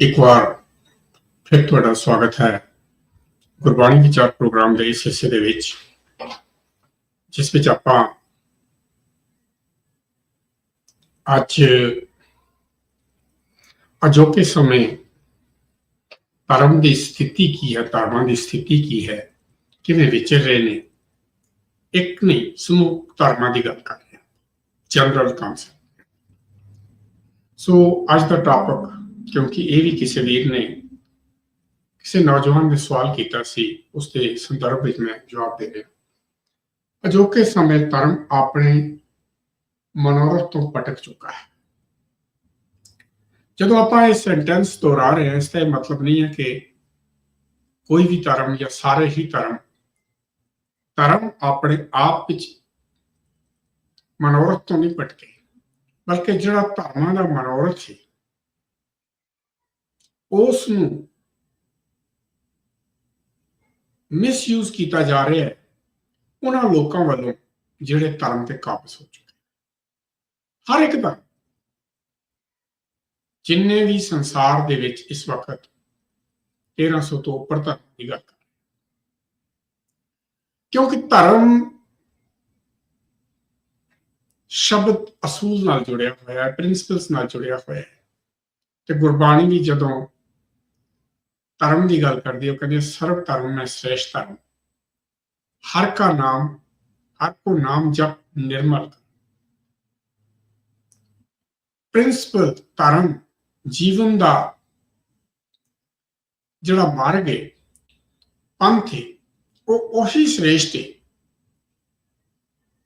ਇੱਕ ਵਾਰ ਫਿਰ ਤੁਹਾਡਾ ਸਵਾਗਤ ਹੈ ਗੁਰਬਾਣੀ ਵਿਚਾਰ ਪ੍ਰੋਗਰਾਮ ਦੇ ਇਸ ਹਿੱਸੇ ਦੇ ਵਿੱਚ, ਜਿਸ ਵਿੱਚ ਆਪਾਂ ਅੱਜ ਅਜੋਕੇ ਸਮੇਂ ਧਰਮ ਦੀ ਸਥਿਤੀ ਕੀ ਹੈ ਧਰਮਾਂ ਦੀ ਸਥਿਤੀ ਕੀ ਹੈ, ਕਿਵੇਂ ਵਿਚਰ ਰਹੇ ਨੇ, ਇੱਕ ਨਹੀਂ ਸਮੂਹ ਧਰਮਾਂ ਦੀ ਗੱਲ ਕਰ ਰਹੇ ਹਾਂ ਜਨਰਲ ਕਨਸੈਪਟ ਸੋ ਅੱਜ ਦਾ ਟਾਪਿਕ ਕਿਉਂਕਿ ਇਹ ਵੀ ਕਿਸੇ ਵੀਰ ਨੇ ਕਿਸੇ ਨੌਜਵਾਨ ਨੇ ਸਵਾਲ ਕੀਤਾ ਸੀ ਉਸ ਦੇ ਸੰਦਰਭ ਵਿੱਚ ਮੈਂ ਜਵਾਬ ਦੇ ਰਿਹਾ। ਅਜੋਕੇ ਸਮੇਂ ਧਰਮ ਆਪਣੇ ਮਨੋਰਥ ਤੋਂ ਭਟਕ ਚੁੱਕਾ ਹੈ। ਜਦੋਂ ਆਪਾਂ ਇਹ ਸੈਂਟੈਂਸ ਦੁਹਰਾ ਰਹੇ ਹਾਂ, ਇਸ ਦਾ ਇਹ ਮਤਲਬ ਨਹੀਂ ਹੈ ਕਿ ਕੋਈ ਵੀ ਧਰਮ ਜਾਂ ਸਾਰੇ ਹੀ ਧਰਮ ਧਰਮ ਆਪਣੇ ਆਪ ਵਿੱਚ ਮਨੋਰਥ ਤੋਂ ਨਹੀਂ ਭਟਕੇ, ਬਲਕਿ ਜਿਹੜਾ ਧਰਮਾਂ ਦਾ ਮਨੋਰਥ ਸੀ ਉਸ ਨੂੰ ਮਿਸਯੂਜ਼ ਕੀਤਾ ਜਾ ਰਿਹਾ ਹੈ ਉਹਨਾਂ ਲੋਕਾਂ ਵੱਲੋਂ ਜਿਹੜੇ ਧਰਮ ਤੇ ਕਾਬਜ਼ ਹੋ ਚੁੱਕੇ ਹਰ ਇੱਕ ਦਾ ਜਿੰਨੇ ਵੀ ਸੰਸਾਰ ਦੇ ਵਿੱਚ ਇਸ ਵਕਤ 1300 ਤੋਂ ਉੱਪਰ ਤੱਕ ਦੀ ਗੱਲ ਕਰ ਕਿਉਂਕਿ ਧਰਮ ਸ਼ਬਦ ਅਸੂਲ ਨਾਲ ਜੁੜਿਆ ਹੋਇਆ ਹੈ ਪ੍ਰਿੰਸੀਪਲਸ ਨਾਲ ਜੁੜਿਆ ਹੋਇਆ ਹੈ ਤੇ ਗੁਰਬਾਣੀ ਵੀ ਜਦੋਂ ਧਰਮ ਦੀ ਗੱਲ ਕਰਦੀ ਹੈ, ਉਹ ਕਹਿੰਦੀ ਸਰਵ ਧਰਮ ਮੈਂ ਸ੍ਰੇਸ਼ਟ ਧਰਮ। ਹਰ ਕਾ ਨਾਮ, ਹਰ ਕੋ ਨਾਮ ਜਪ ਨਿਰਮਲ। ਪ੍ਰਿੰਸੀਪਲ ਧਰਮ, ਜੀਵਨ ਦਾ ਜਿਹੜਾ ਮਾਰਗ ਹੈ, ਪੰਥ ਹੈ, ਉਹ ਉਹੀ ਸ੍ਰੇਸ਼ਟ ਹੈ,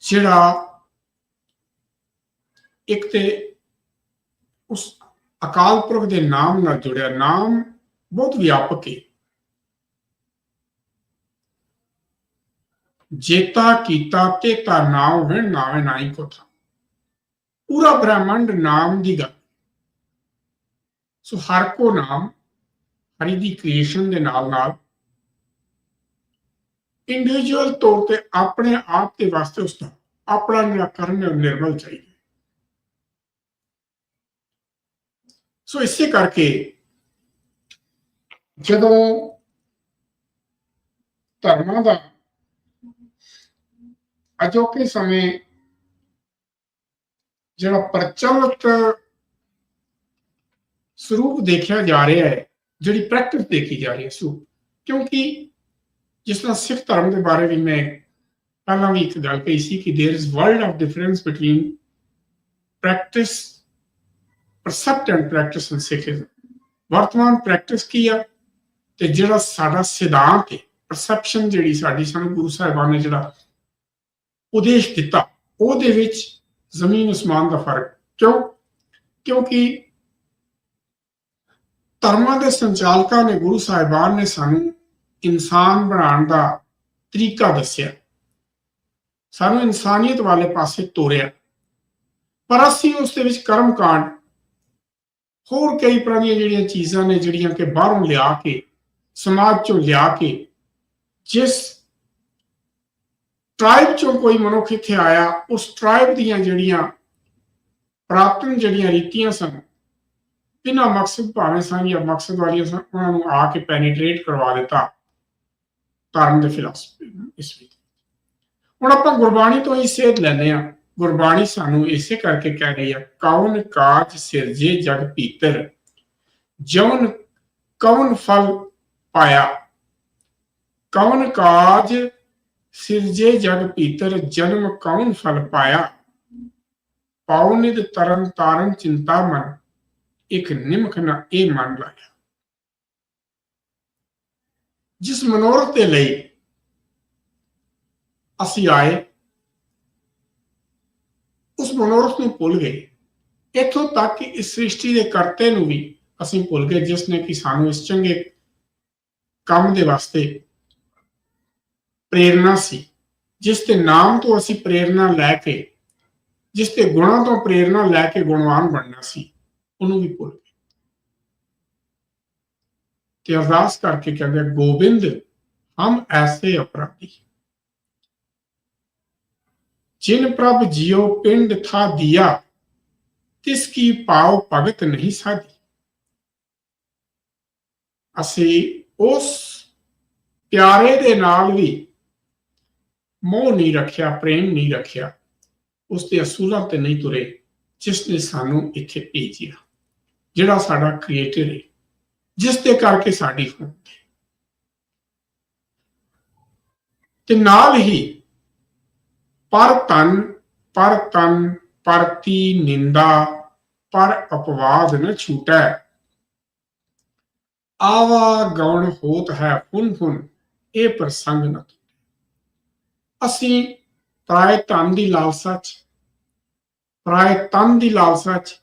ਜਿਹੜਾ ਇੱਕ ਤੇ ਉਸ ਅਕਾਲ ਪੁਰਖ ਦੇ ਨਾਮ ਨਾਲ ਜੁੜਿਆ, ਨਾਮ ਬਹੁਤ ਵਿਆਪਕ ਹੈ। ਜੇਤਾ ਕੀਤਾ ਤੇ ਤਾ ਨਾਮ ਹੈ ਨਾਵੇਂ ਨਾਈ ਕੋ ਪੂਰਾ ਬ੍ਰਹਮੰਡ ਨਾਮ ਦੀ ਗੱਲ। ਸੋ ਹਰ ਕੋ ਨਾਮ, ਹਰੀ ਦੀ ਕ੍ਰੀਏਸ਼ਨ ਦੇ ਨਾਲ ਨਾਲ ਇੰਡੀਵਿਜੂਅਲ ਤੌਰ ਤੇ ਆਪਣੇ ਆਪ ਦੇ ਵਾਸਤੇ ਉਸ ਦਾ ਆਪਣਾ ਨਿਰਾਕਰਨ ਨਿਰਮਲ ਚਾਹੀਦਾ ਸੋ ਇਸੇ ਕਰਕੇ ਜਦੋਂ ਧਰਮਾਂ ਦਾ ਅਜੋਕੇ ਸਮੇਂ ਜਿਹੜਾ ਪ੍ਰਚਲਿਤ ਸਰੂਪ ਦੇਖਿਆ ਜਾ ਰਿਹਾ ਹੈ ਜਿਹੜੀ ਪ੍ਰੈਕਟਿਸ ਦੇਖੀ ਜਾ ਰਹੀ ਹੈ ਸੋ ਕਿਉਂਕਿ ਜਿਸ ਤਰ੍ਹਾਂ ਸਿੱਖ ਧਰਮ ਦੇ ਬਾਰੇ ਵੀ ਮੈਂ ਪਹਿਲਾਂ ਵੀ ਇੱਕ ਗੱਲ ਕਹੀ ਸੀ ਕਿ there is world of difference between practice precept and practice in Sikhism ਵਰਤਮਾਨ ਪ੍ਰੈਕਟਿਸ ਕੀ ਆ ਤੇ ਜਿਹੜਾ ਸਾਡਾ ਸਿਧਾਂਤ ਹੈ ਪਰਸੈਪਸ਼ਨ ਜਿਹੜੀ ਸਾਡੀ, ਸਾਨੂੰ ਗੁਰੂ ਸਾਹਿਬਾਨ ਨੇ ਜਿਹੜਾ ਉਦੇਸ਼ ਦਿੱਤਾ, ਉਹਦੇ ਵਿੱਚ ਜ਼ਮੀਨ ਅਸਮਾਨ ਦਾ ਫ਼ਰਕ। ਕਿਉਂ? ਕਿਉਂਕਿ ਧਰਮਾਂ ਦੇ ਸੰਚਾਲਕਾਂ ਨੇ, ਗੁਰੂ ਸਾਹਿਬਾਨ ਨੇ ਸਾਨੂੰ ਇਨਸਾਨ ਬਣਾਉਣ ਦਾ ਤਰੀਕਾ ਦੱਸਿਆ। ਸਾਨੂੰ ਇਨਸਾਨੀਅਤ ਵਾਲੇ ਪਾਸੇ ਤੋਰਿਆ। ਪਰ ਅਸੀਂ ਉਸ ਦੇ ਵਿੱਚ ਕਰਮ ਕਾਂਡ, ਹੋਰ ਕਈ ਤਰ੍ਹਾਂ ਦੀਆਂ ਜਿਹੜੀਆਂ ਚੀਜ਼ਾਂ ਨੇ, ਜਿਹੜੀਆਂ ਕਿ ਬਾਹਰੋਂ ਲਿਆ ਕੇ ਸਮਾਜ ਚੋਂ ਲਿਆ ਕੇ ਜਿਸ ਟ੍ਰਾਈਬ ਚੋਂ ਕੋਈ ਮਨੁੱਖ ਇੱਥੇ ਆਇਆ ਉਸ ਟ੍ਰਾਈਬ ਦੀਆਂ ਜਿਹੜੀਆਂ ਪ੍ਰਾਪਤਨ ਜਿਹੜੀਆਂ ਰੀਤੀਆਂ ਸਨ ਬਿਨਾਂ ਮਕਸਦ ਭਾਵੇਂ ਸਨ ਜਾਂ ਮਕਸਦ ਵਾਲੀਆਂ ਸਨ ਉਹਨਾਂ ਨੂੰ ਆ ਕੇ ਪੈਨੀਟ੍ਰੇਟ ਕਰਵਾ ਦਿੱਤਾ ਧਰਮ ਦੇ ਫਿਲਾਸਫੀ ਇਸ ਵਿੱਚ ਹੁਣ ਆਪਾਂ ਗੁਰਬਾਣੀ ਤੋਂ ਹੀ ਸੇਧ ਲੈਂਦੇ ਆ ਗੁਰਬਾਣੀ ਸਾਨੂੰ ਇਸੇ ਕਰਕੇ ਕਹਿ ਰਹੀ ਹੈ ਕੌਣ ਕਾਜ ਸਿਰਜੇ ਜਗ ਭੀਤਰ ਜਵਨ ਕੌਣ ਫਲ ਪਾਇਆ। ਕੌਣ ਕਾਜ ਸਿਰਜੇ ਜਗ ਭੀਤਰ, ਜਨਮ ਕੌਣ ਫਲ ਪਾਇਆ? ਪਾਉਨਿਦ ਤਰਨ ਤਾਰਨ ਚਿੰਤਾ ਮਨ, ਇੱਕ ਨਿਮਖ ਨਾ ਇਹ ਮੰਨ ਲਾਇਆ। ਜਿਸ ਮਨੋਰਥ ਦੇ ਲਈ ਅਸੀਂ ਆਏ, ਉਸ ਮਨੋਰਥ ਨੂੰ ਭੁੱਲ ਗਏ। ਇੱਥੋਂ ਤੱਕ ਕਿ ਇਸ ਸ੍ਰਿਸ਼ਟੀ ਦੇ ਕਰਤੇ ਨੂੰ ਵੀ ਅਸੀਂ ਭੁੱਲ ਗਏ, ਜਿਸ ਨੇ ਕਿ ਸਾਨੂੰ ਇਸ ਚੰਗੇ ਕੰਮ ਦੇ ਵਾਸਤੇ ਪ੍ਰੇਰਣਾ ਸੀ, ਜਿਸ ਦੇ ਨਾਮ ਤੋਂ ਅਸੀਂ ਪ੍ਰੇਰਣਾ ਲੈ ਕੇ, ਜਿਸ ਤੇ ਗੁਣਾਂ ਤੋਂ ਪ੍ਰੇਰਣਾ ਲੈ ਕੇ ਗੁਣਵਾਨ ਬਣਨਾ ਸੀ, ਉਹਨੂੰ ਵੀ ਭੁੱਲ ਗਏ। ਤੇ ਅਰਦਾਸ ਕਰਕੇ ਕਹਿੰਦੇ ਗੋਬਿੰਦ, ਹਮ ਐਸੇ ਅਪਰਾਧੀ ਜਿਨ ਪ੍ਰਭ ਜਿਉ ਪਿੰਡ ਥਾ ਦਿਆ, ਤਿਸ ਕੀ ਪਾਉ ਭਗਤ ਨਹੀਂ ਸਾਧੀ। ਅਸੀਂ ਉਸ ਪਿਆਰੇ ਦੇ ਨਾਲ ਵੀ ਮੋਹ ਨਹੀਂ ਰੱਖਿਆ, ਪ੍ਰੇਮ ਨਹੀਂ ਰੱਖਿਆ, ਉਸ ਦੇ ਅਸੂਲਾਂ ਤੇ ਨਹੀਂ ਤੁਰੇ, ਜਿਸ ਨੇ ਸਾਨੂੰ ਇੱਥੇ ਭੇਜਿਆ, ਜਿਹੜਾ ਸਾਡਾ ਕ੍ਰੀਏਟਰ ਹੈ ਜਿਸ ਦੇ ਕਰਕੇ ਸਾਡੀ ਹੋਂਦ ਹੈ ਤੇ ਨਾਲ ਹੀ ਪਰ ਤਨ ਪਰ ਤਨ ਪਰਤੀ ਨਿੰਦਾ, ਪਰ ਅਪਵਾਦ ਨ ਛੂਟੈ ਆਵਾ ਗਉਣ ਹੋਤ ਹੈ ਫੁਨ ਫੁਨ ਇਹ ਪ੍ਰਸੰਗ ਨਾ ਅਸੀਂ ਪ੍ਰਾਇ ਤਨ ਦੀ ਲਾਲਸਾ ਚ ਪ੍ਰਾਇ ਤਨ ਦੀ ਲਾਲਸਾ ਚ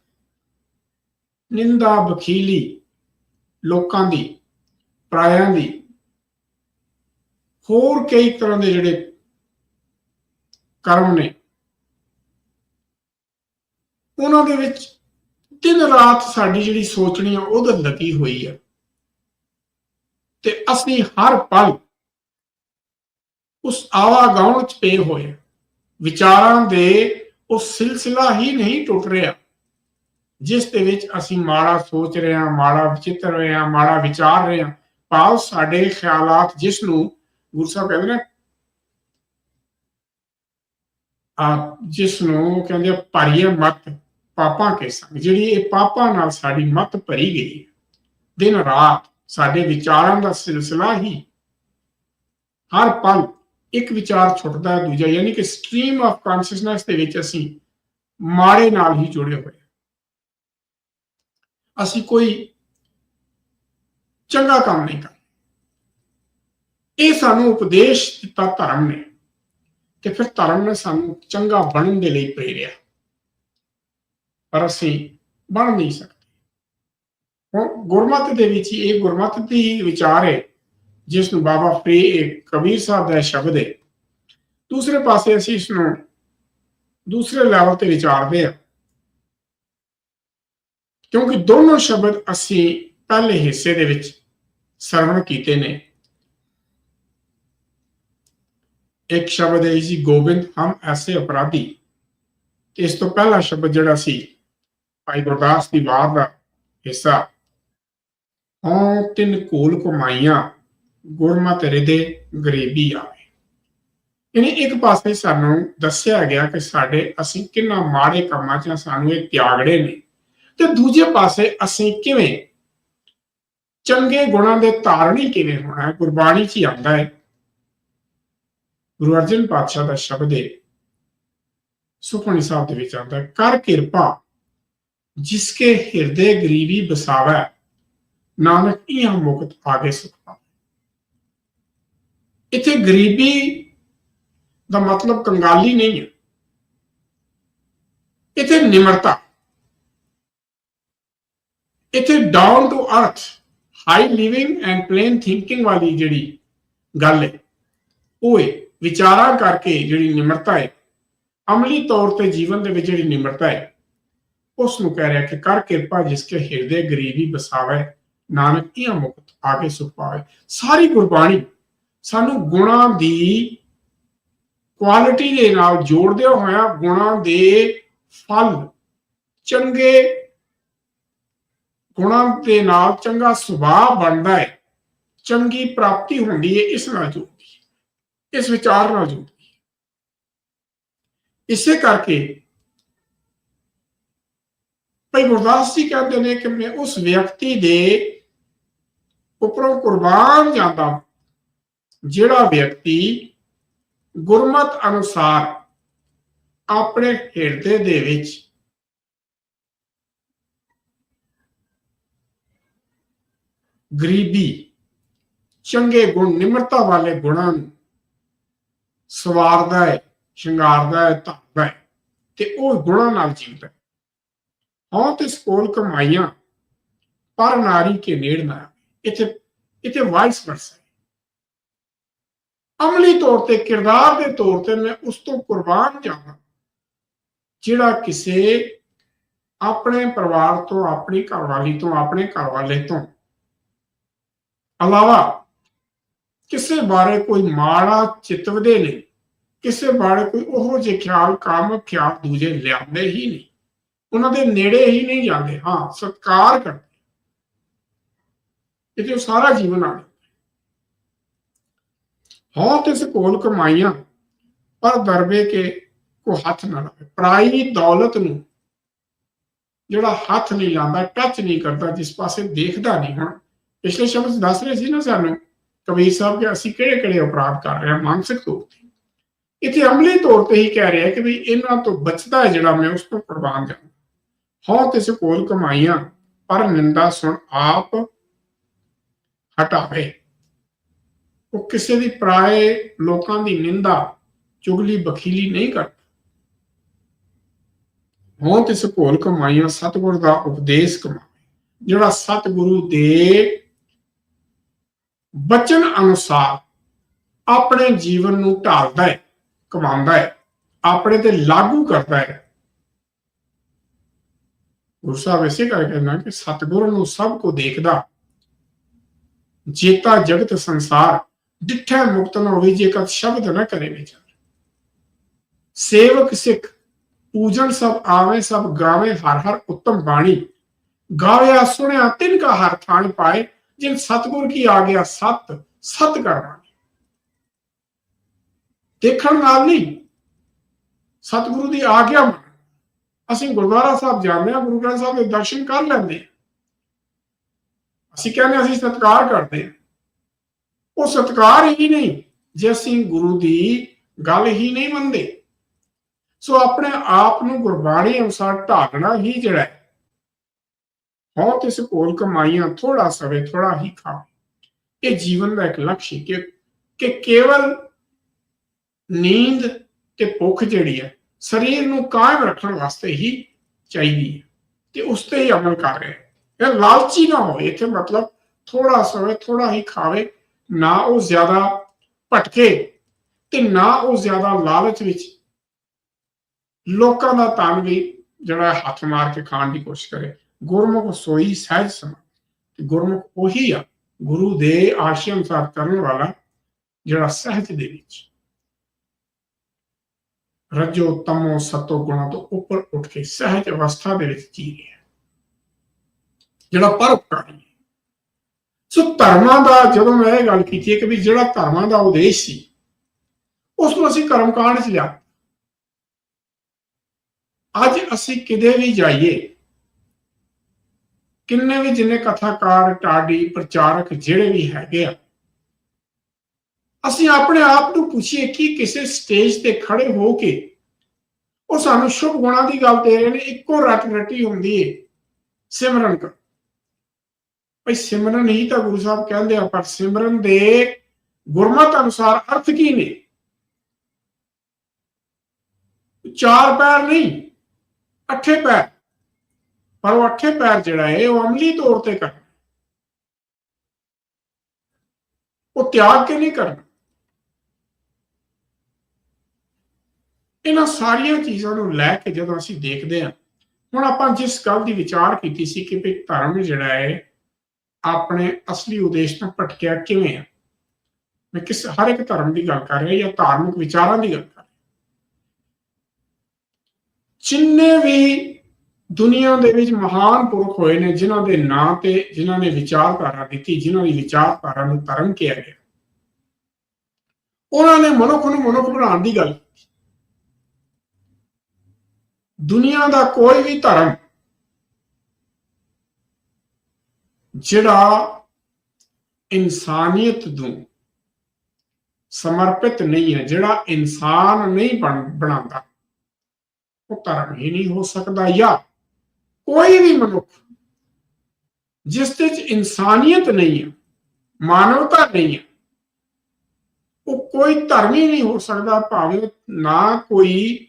ਨਿੰਦਾ ਬਖੀਲੀ ਲੋਕਾਂ ਦੀ, ਪ੍ਰਾਇਆਂ ਦੀ, ਹੋਰ ਕਈ ਤਰ੍ਹਾਂ ਦੇ ਜਿਹੜੇ ਕਰਮ ਨੇ, ਉਹਨਾਂ ਦੇ ਵਿੱਚ ਦਿਨ ਰਾਤ ਸਾਡੀ ਜਿਹੜੀ ਸੋਚਣੀ ਆ, ਉਹਦੇ ਲੱਗੀ ਹੋਈ ਆ। ਤੇ ਅਸੀਂ ਹਰ ਪਲ ਉਸ ਆਵਾਗਾਉਣ ਚ ਪਏ ਹੋਏ ਵਿਚਾਰਾਂ ਦੇ ਉਹ ਸਿਲਸਿਲਾ ਹੀ ਨਹੀਂ ਟੁੱਟ ਰਿਹਾ, ਜਿਸ ਦੇ ਵਿੱਚ ਅਸੀਂ ਮਾੜਾ ਸੋਚ ਰਹੇ ਹਾਂ, ਮਾੜਾ ਵਿਚਿੱਤਰ ਰਹੇ ਹਾਂ, ਮਾੜਾ ਵਿਚਾਰ ਰਹੇ ਹਾਂ। ਭਾਵ ਸਾਡੇ ਖਿਆਲਾਤ ਜਿਸ ਨੂੰ ਗੁਰੂ ਸਾਹਿਬ ਕਹਿੰਦੇ ਨੇ, ਆ ਜਿਸ ਨੂੰ ਕਹਿੰਦੇ ਭਰੀਏ ਮਤ ਪਾਪਾਂ ਕੇ ਸੰਗ, ਜਿਹੜੀ ਇਹ ਪਾਪਾਂ ਨਾਲ ਸਾਡੀ ਮਤ ਭਰੀ ਗਈ ਹੈ। ਦਿਨ ਰਾਤ ਸਾਡੇ ਵਿਚਾਰਾਂ ਦਾ ਸਿਲਸਿਲਾ ਹੀ ਹਰ ਪਲ ਇੱਕ ਵਿਚਾਰ ਛੁੱਟਦਾ ਹੈ, ਦੂਜਾ ਯਾਨੀ ਕਿ ਸਟ੍ਰੀਮ ਆਫ ਕੌਨਸ਼ੀਅਸਨੈਸ ਦੇ ਵਿੱਚ ਅਸੀਂ ਮਾੜੇ ਨਾਲ ਹੀ ਜੁੜੇ ਹੋਏ ਅਸੀਂ ਕੋਈ ਚੰਗਾ ਕੰਮ ਨਹੀਂ ਕਰ ਇਹ ਸਾਨੂੰ ਉਪਦੇਸ਼ ਦਿੱਤਾ ਧਰਮ ਨੇ ਤੇ ਫਿਰ ਧਰਮ ਨੇ ਸਾਨੂੰ ਚੰਗਾ ਬਣਨ ਦੇ ਲਈ ਪ੍ਰੇਰਿਆ। ਪਰ ਅਸੀਂ ਬਣ ਨਹੀਂ ਸਕਦੇ। ਗੁਰਮਤਿ ਦੇ ਵਿੱਚ ਇਹ ਗੁਰਮਤ ਦੀ ਵਿਚਾਰ ਹੈ, ਜਿਸ ਨੂੰ ਬਾਬਾ ਫਰੀਦ ਕਬੀਰ ਸਾਹਿਬ ਦਾ ਸ਼ਬਦ ਹੈ। ਦੂਸਰੇ ਪਾਸੇ ਅਸੀਂ ਇਸ ਨੂੰ ਦੂਸਰੇ ਲੈਵਲ ਤੇ ਵਿਚਾਰਦੇ ਹਾਂ। ਕਿਉਂਕਿ ਦੋਨੋਂ ਸ਼ਬਦ ਅਸੀਂ ਪਹਿਲੇ ਹਿੱਸੇ ਦੇ ਵਿੱਚ ਸਰਵਣ ਕੀਤੇ ਨੇ। ਇੱਕ ਸ਼ਬਦ ਹੈ ਜੀ, ਗੋਬਿੰਦ, ਹਮ ਐਸੇ ਅਪਰਾਧੀ। ਤੇ ਇਸ ਤੋਂ ਪਹਿਲਾ ਸ਼ਬਦ ਜਿਹੜਾ ਸੀ, ਭਾਈ ਗੁਰਦਾਸ ਦੀ ਬਾਤ ਦਾ ਹਿੱਸਾ। ਹੋਂ, ਤਿੰਨ ਕੋਲ ਕਮਾਈਆਂ ਗੁਰਮਤਿ ਰਿਦੇ ਗਰੀਬੀ ਆਵੇ। ਇਹਨੇ ਇੱਕ ਪਾਸੇ ਸਾਨੂੰ ਦੱਸਿਆ ਗਿਆ ਕਿ ਸਾਡੇ ਅਸੀਂ ਕਿੰਨਾ ਮਾੜੇ ਕੰਮਾਂ 'ਚ ਸਾਨੂੰ ਇਹ ਤਿਆਗੜੇ ਨੇ। ਤੇ ਦੂਜੇ ਪਾਸੇ ਅਸੀਂ ਕਿਵੇਂ? ਚੰਗੇ ਗੁਣਾਂ ਦੇ ਧਾਰਨੀ ਕਿਵੇਂ ਹੋਣਾ ਹੈ? ਗੁਰਬਾਣੀ 'ਚ ਹੀ ਆਉਂਦਾ ਹੈ। ਗੁਰੂ ਅਰਜਨ ਪਾਤਸ਼ਾਹ ਦਾ ਸ਼ਬਦ ਹੈ ਸੁਖਮਨੀ ਸਾਹਿਬ ਦੇ ਵਿੱਚ ਆਉਂਦਾ ਹੈ, ਕਰ ਕਿਰਪਾ, ਜਿਸਕੇ ਹਿਰਦੇ ਗਰੀਬੀ ਬਸਾਵੈ ਨਾਨਕ ਇਹ ਮੁਕਤ ਆਗੇ ਸੁਖ ਪਾਵੇ। ਇੱਥੇ ਗਰੀਬੀ ਦਾ ਮਤਲਬ ਕੰਗਾਲੀ ਨਹੀਂ ਹੈ। ਇੱਥੇ ਨਿਮਰਤਾ। ਇੱਥੇ down to earth high living and plain thinking ਵਾਲੀ ਜਿਹੜੀ ਗੱਲ ਹੈ, ਉਹ ਹੈ ਵਿਚਾਰਾਂ ਕਰਕੇ ਜਿਹੜੀ ਨਿਮਰਤਾ ਹੈ, ਅਮਲੀ ਤੌਰ ਤੇ ਜੀਵਨ ਦੇ ਵਿੱਚ ਜਿਹੜੀ ਨਿਮਰਤਾ ਹੈ ਉਸ ਨੂੰ ਕਹਿ ਰਿਹਾ ਕਿ ਕਰ ਕਿਰਪਾ ਜਿਸ ਕੇ ਹਿਰਦੇ ਗਰੀਬੀ ਬਸਾਵੇ ਨਾਨਕ ਇਹ ਮੁਕਤ ਆਗੇ ਸੁਖ ਪਾਵੇ। ਸਾਰੀ ਗੁਰਬਾਣੀ ਸਾਨੂੰ ਗੁਣਾਂ ਦੀ ਕੁਆਲਿਟੀ ਦੇ ਨਾਲ ਜੋੜਦੇ ਹੋਇਆ ਗੁਣਾਂ ਦੇ ਫਲ, ਚੰਗੇ ਗੁਣਾਂ ਦੇ ਨਾਲ ਚੰਗਾ ਸੁਭਾਅ ਬਣਦਾ ਹੈ। ਚੰਗੀ ਪ੍ਰਾਪਤੀ ਹੁੰਦੀ ਹੈ, ਇਸ ਨਾਲ ਜੁੜਦੀ ਹੈ, ਇਸ ਵਿਚਾਰ ਨਾਲ ਜੁੜਦੀ ਹੈ। ਇਸੇ ਕਰਕੇ ਭਾਈ ਗੁਰਦਾਸ ਜੀ ਕਹਿੰਦੇ ਨੇ ਕਿ ਮੈਂ ਉਸ ਵਿਅਕਤੀ ਦੇ ਉਪਰੋਂ ਕੁਰਬਾਨ ਜਾਂਦਾ। ਜਿਹੜਾ ਵਿਅਕਤੀ ਗੁਰਮਤ ਅਨੁਸਾਰ ਆਪਣੇ ਹਿਰਦੇ ਦੇ ਵਿੱਚ ਗਰੀਬੀ, ਚੰਗੇ ਗੁਣ, ਨਿਮਰਤਾ ਵਾਲੇ ਗੁਣਾਂ ਨੂੰ ਸਵਾਰਦਾ ਹੈ, ਸ਼ਿੰਗਾਰਦਾ ਹੈ, ਧਾਰਦਾ ਹੈ ਤੇ ਉਹ ਗੁਣਾਂ ਨਾਲ ਜੀਵਦਾ ਹੈ। ਹਾਂ ਤੇ ਸਕੋਲ ਕਮਾਈਆਂ, ਪਰ ਨਾਰੀ ਕੇ ਨੇੜ ਨਾ ਇਥੇ ਇਥੇ ਵਾਈਸ ਵਰਸਾ ਅਮਲੀ ਤੌਰ ਤੇ, ਕਿਰਦਾਰ ਦੇ ਤੌਰ ਤੇ ਮੈਂ ਉਸ ਤੋਂ ਕੁਰਬਾਨ ਜਾਵਾਂ, ਜਿਹੜਾ ਕਿਸੇ ਆਪਣੇ ਪਰਿਵਾਰ ਤੋਂ, ਆਪਣੀ ਘਰਵਾਲੀ ਤੋਂ, ਆਪਣੇ ਘਰਵਾਲੇ ਤੋਂ। ਇਲਾਵਾ ਕਿਸੇ ਬਾਰੇ ਕੋਈ ਮਾੜਾ ਚਿਤਵਦੇ ਨਹੀਂ, ਕਿਸੇ ਬਾਰੇ ਕੋਈ ਉਹੋ ਜਿਹੇ ਖਿਆਲ, ਕਾਮ, ਖਿਆਲ ਦੂਜੇ ਲਿਆਉਂਦੇ ਹੀ ਨਹੀਂ। ਉਹਨਾਂ ਦੇ ਨੇੜੇ ਹੀ ਨਹੀਂ ਜਾਂਦੇ। ਹਾਂ, ਸਤਕਾਰ ਕਰਦੇ। ਇਹ ਤੇ ਸਾਰਾ ਜੀਵਨ ਆ ਹਾਂ ਤਿਸ ਕੋਲ ਕਮਾਈਆਂ, ਪਰ ਦਰਵੇ ਕੇ ਕੋ ਹੱਥ ਨਾ ਲਾਵੇ। ਪਰਾਈ ਦੌਲਤ ਨੂੰ ਜਿਹੜਾ ਹੱਥ ਨਹੀਂ ਲਾਉਂਦਾ ਟੱਚ ਨਹੀਂ ਕਰਦਾ, ਜਿਸ ਪਾਸੇ ਦੇਖਦਾ ਨਹੀਂ ਹੁਣ। ਪਿਛਲੇ ਸ਼ਬਦ ਦੱਸ ਰਹੇ ਸੀ ਨਾ ਸਾਨੂੰ, ਕਬੀਰ ਸਾਹਿਬ ਕਿ ਅਸੀਂ ਕਿਹੜੇ ਕਿਹੜੇ ਅਪਰਾਧ ਕਰ ਰਹੇ ਹਾਂ ਮਾਨਸਿਕ ਤੌਰ ਤੇ। ਇੱਥੇ ਅਮਲੀ ਤੌਰ ਤੇ ਹੀ ਕਹਿ ਰਿਹਾ ਕਿ ਵੀ ਇਹਨਾਂ ਤੋਂ ਬਚਦਾ ਜਿਹੜਾ ਮੈਂ ਉਸ ਤੋਂ ਕੁਰਬਾਨ ਜਾਵਾਂ। ਹਾਂ ਤਿਸ ਕੋਲ ਕਮਾਈਆਂ, ਪਰ ਨਿੰਦਾ ਸੁਣ ਆਪ ਹਟਾਵੇ। ਉਹ ਕਿਸੇ ਦੀ ਪਰਾਏ ਲੋਕਾਂ ਦੀ ਨਿੰਦਾ, ਚੁਗਲੀ, ਬਖੀਲੀ ਨਹੀਂ ਕਰਦਾ। ਹੋਂ ਤਿਸ ਭੋਲ ਕਮਾਈਆਂ, ਸਤਿਗੁਰ ਦਾ ਉਪਦੇਸ਼ ਕਮਾਵੇ। ਜਿਹੜਾ ਸਤਿਗੁਰੂ ਦੇ ਬਚਨ ਅਨੁਸਾਰ ਆਪਣੇ ਜੀਵਨ ਨੂੰ ਢਾਲਦਾ ਹੈ, ਕਮਾਉਂਦਾ ਹੈ, ਆਪਣੇ ਤੇ ਲਾਗੂ ਕਰਦਾ ਹੈ। ਗੁਰੂ ਸਾਹਿਬ ਇਸੇ ਕਰਕੇ ਕਹਿੰਦਾ ਕਿ ਸਤਿਗੁਰੂ ਨੂੰ ਸਭ ਕੋ ਦੇਖਦਾ ਜੇਤਾ ਜਗਤ ਸੰਸਾਰ, ਡਿਠੈ ਮੁਕਤ ਨਾ ਹੋਵੇ ਜੇ ਕਤ ਸ਼ਬਦ ਨਾ ਕਰੇ ਵਿਚਾਰ। ਸੇਵਕ ਸਿੱਖ ਪੂਜਨ ਸਭ ਆਵੇ, ਸਭ ਗਾਵੇ, ਹਰ ਹਰ ਉੱਤਮ ਬਾਣੀ। ਗਾਵਿਆ, ਸੁਣਿਆ, ਤਿਨ ਕਾ ਹਰ ਥਾਨ ਪਾਏ, ਜਿਨ ਸਤਗੁਰ ਕੀ ਆ ਗਿਆ ਸਤ ਸਤ ਕਰਨਾ ਦੇਖਣ ਨਾਲ ਨਹੀਂ, ਸਤਿਗੁਰੂ ਦੀ ਆਗਿਆ ਅਸੀਂ ਗੁਰਦੁਆਰਾ ਸਾਹਿਬ ਜਾਂਦੇ ਹਾਂ, ਗੁਰੂ ਗ੍ਰੰਥ ਸਾਹਿਬ ਦੇ ਦਰਸ਼ਨ ਕਰ ਲੈਂਦੇ ਅਸੀਂ ਕਹਿੰਦੇ ਅਸੀਂ ਸਤਿਕਾਰ ਕਰਦੇ ਹਾਂ। ਉਹ ਸਤਿਕਾਰ ਹੀ ਨਹੀਂ, ਜੇ ਅਸੀਂ ਗੁਰੂ ਦੀ ਗੱਲ ਹੀ ਨਹੀਂ ਮੰਨਦੇ। ਸੋ ਆਪਣੇ ਆਪ ਨੂੰ ਗੁਰਬਾਣੀ ਅਨੁਸਾਰ ਢਾਲਣਾ ਹੀ ਜਿਹੜਾ ਹੈ। ਹੋ ਤਿਸ ਕੋਲ ਕਮਾਈਆਂ ਥੋੜਾ ਸਵੇ ਥੋੜਾ ਹੀ ਖਾ ਇਹ ਜੀਵਨ ਦਾ ਇੱਕ ਲਕਸ਼ ਕਿ ਕਿ ਕੇਵਲ ਨੀਂਦ ਤੇ ਭੁੱਖ ਜਿਹੜੀ ਹੈ, ਸਰੀਰ ਨੂੰ ਕਾਇਮ ਰੱਖਣ ਵਾਸਤੇ ਹੀ ਚਾਹੀਦੀ ਹੈ। ਤੇ ਉਸ ਤੇ ਹੀ ਅਮਲ ਕਰ ਰਿਹਾ ਹੈ ਲਾਲਚੀ ਨਾ ਹੋਵੇ, ਇੱਥੇ ਮਤਲਬ ਥੋੜਾ ਸਵੇ ਥੋੜਾ ਹੀ ਖਾਵੇ, ਨਾ ਉਹ ਜ਼ਿਆਦਾ ਭਟਕੇ ਤੇ ਨਾ ਉਹ ਜ਼ਿਆਦਾ ਲਾਲਚ ਵਿੱਚ ਲੋਕਾਂ ਦਾ ਤਨ ਵੀ ਜਿਹੜਾ ਹੱਥ ਮਾਰ ਕੇ ਖਾਣ ਦੀ ਕੋਸ਼ਿਸ਼ ਕਰੇ। ਗੁਰਮੁਖ ਸੋਈ ਸਹਿਜ ਸਮ। ਤੇ ਗੁਰਮੁਖ ਉਹੀ ਆ, ਗੁਰੂ ਦੇ ਆਸ਼ੇ ਅਨੁਸਾਰ ਕਰਨ ਵਾਲਾ ਜਿਹੜਾ ਸਹਿਜ ਦੇ ਵਿੱਚ। ਰਜੋ ਤਮੋ ਸਤੋ ਗੁਣਾ ਤੋਂ ਉੱਪਰ ਉੱਠ ਕੇ ਸਹਿਜ ਅਵਸਥਾ ਦੇ ਵਿੱਚ ਜੀ ਰਿਹਾ। ਜਿਹੜਾ ਪਰਉਪਕਾਰੀ ਹੈ। ਸੋ ਧਰਮਾਂ ਦਾ ਜਦੋਂ ਮੈਂ ਇਹ ਗੱਲ ਕੀਤੀ ਕਿ ਵੀ ਜਿਹੜਾ ਧਰਮਾਂ ਦਾ ਉਦੇਸ਼ ਸੀ, ਉਸ ਨੂੰ ਅਸੀਂ ਕਰਮਕਾਂਡ ਚ ਲਿਆ। ਅੱਜ ਅਸੀਂ ਕਿਤੇ ਵੀ ਜਾਈਏ, ਕਿੰਨੇ ਵੀ ਜਿੰਨੇ ਕਥਾਕਾਰ, ਟਾਡੀ, ਪ੍ਰਚਾਰਕ ਜਿਹੜੇ ਵੀ ਹੈਗੇ ਆ, ਅਸੀਂ ਆਪਣੇ ਆਪ ਨੂੰ ਪੁੱਛੀਏ ਕਿ ਕਿਸੇ ਸਟੇਜ ਤੇ ਖੜੇ ਹੋ ਕੇ ਉਹ ਸਾਨੂੰ ਸ਼ੁਭ ਗੁਣਾਂ ਦੀ ਗੱਲ ਦੇ ਰਹੇ ਨੇ, ਇੱਕੋ ਰਟ ਰਟੀ ਹੁੰਦੀ ਏ ਸਿਮਰਨ ਕਰ ਭਈ ਸਿਮਰਨ ਹੀ ਤਾਂ ਗੁਰੂ ਸਾਹਿਬ ਕਹਿੰਦੇ ਆ, ਪਰ ਸਿਮਰਨ ਦੇ ਗੁਰਮਤ ਅਨੁਸਾਰ ਅਰਥ ਕੀ ਨੇ? ਚਾਰ ਪੈਰ ਨਹੀਂ, ਅੱਠੇ ਪੈਰ। ਪਰ ਉਹ ਅੱਠੇ ਪੈਰ ਜਿਹੜਾ ਹੈ, ਉਹ ਅਮਲੀ ਤੌਰ ਤੇ ਕਰਨਾ ਉਹ ਤਿਆਗ ਕੇ ਨਹੀਂ ਕਰਨਾ। ਇਹਨਾਂ ਸਾਰੀਆਂ ਚੀਜ਼ਾਂ ਨੂੰ ਲੈ ਕੇ ਜਦੋਂ ਅਸੀਂ ਦੇਖਦੇ ਹਾਂ, ਹੁਣ ਆਪਾਂ ਜਿਸ ਗੱਲ ਦੀ ਵਿਚਾਰ ਕੀਤੀ ਸੀ ਕਿ ਵੀ ਧਰਮ ਜਿਹੜਾ ਹੈ ਆਪਣੇ ਅਸਲੀ ਉਦੇਸ਼ ਤੋਂ ਭਟਕਿਆ ਕਿਵੇਂ ਆ ਮੈਂ ਕਿਸ ਹਰ ਇੱਕ ਧਰਮ ਦੀ ਗੱਲ ਕਰ ਰਿਹਾ ਜਾਂ ਧਾਰਮਿਕ ਵਿਚਾਰਾਂ ਦੀ ਗੱਲ ਕਰ ਰਿਹਾ? ਜਿੰਨੇ ਵੀ ਦੁਨੀਆ ਦੇ ਵਿੱਚ ਮਹਾਨ ਪੁਰਖ ਹੋਏ ਨੇ, ਜਿਨ੍ਹਾਂ ਦੇ ਨਾਂ ਤੇ ਜਿਨ੍ਹਾਂ ਨੇ ਵਿਚਾਰਧਾਰਾ ਦਿੱਤੀ, ਜਿਨ੍ਹਾਂ ਦੀ ਵਿਚਾਰਧਾਰਾ ਨੂੰ ਧਰਮ ਕਿਹਾ ਗਿਆ। ਉਹਨਾਂ ਨੇ ਮਨੁੱਖ ਨੂੰ ਮਨੁੱਖ ਬਣਾਉਣ ਦੀ ਗੱਲ ਦੁਨੀਆ ਦਾ ਕੋਈ ਵੀ ਧਰਮ ਜਿਹੜਾ ਇਨਸਾਨੀਅਤ ਨੂੰ ਸਮਰਪਿਤ ਨਹੀਂ ਹੈ, ਜਿਹੜਾ ਇਨਸਾਨ ਨਹੀਂ ਬਣਾਉਂਦਾ, ਉਹ ਧਰਮ ਹੀ ਨਹੀਂ ਹੋ ਸਕਦਾ ਜਾਂ ਕੋਈ ਵੀ ਮਨੁੱਖ ਜਿਸ ਵਿੱਚ ਇਨਸਾਨੀਅਤ ਨਹੀਂ ਹੈ, ਮਾਨਵਤਾ ਨਹੀਂ ਹੈ, ਉਹ ਕੋਈ ਧਰਮ ਹੀ ਨਹੀਂ ਹੋ ਸਕਦਾ, ਭਾਵੇਂ ਨਾ ਕੋਈ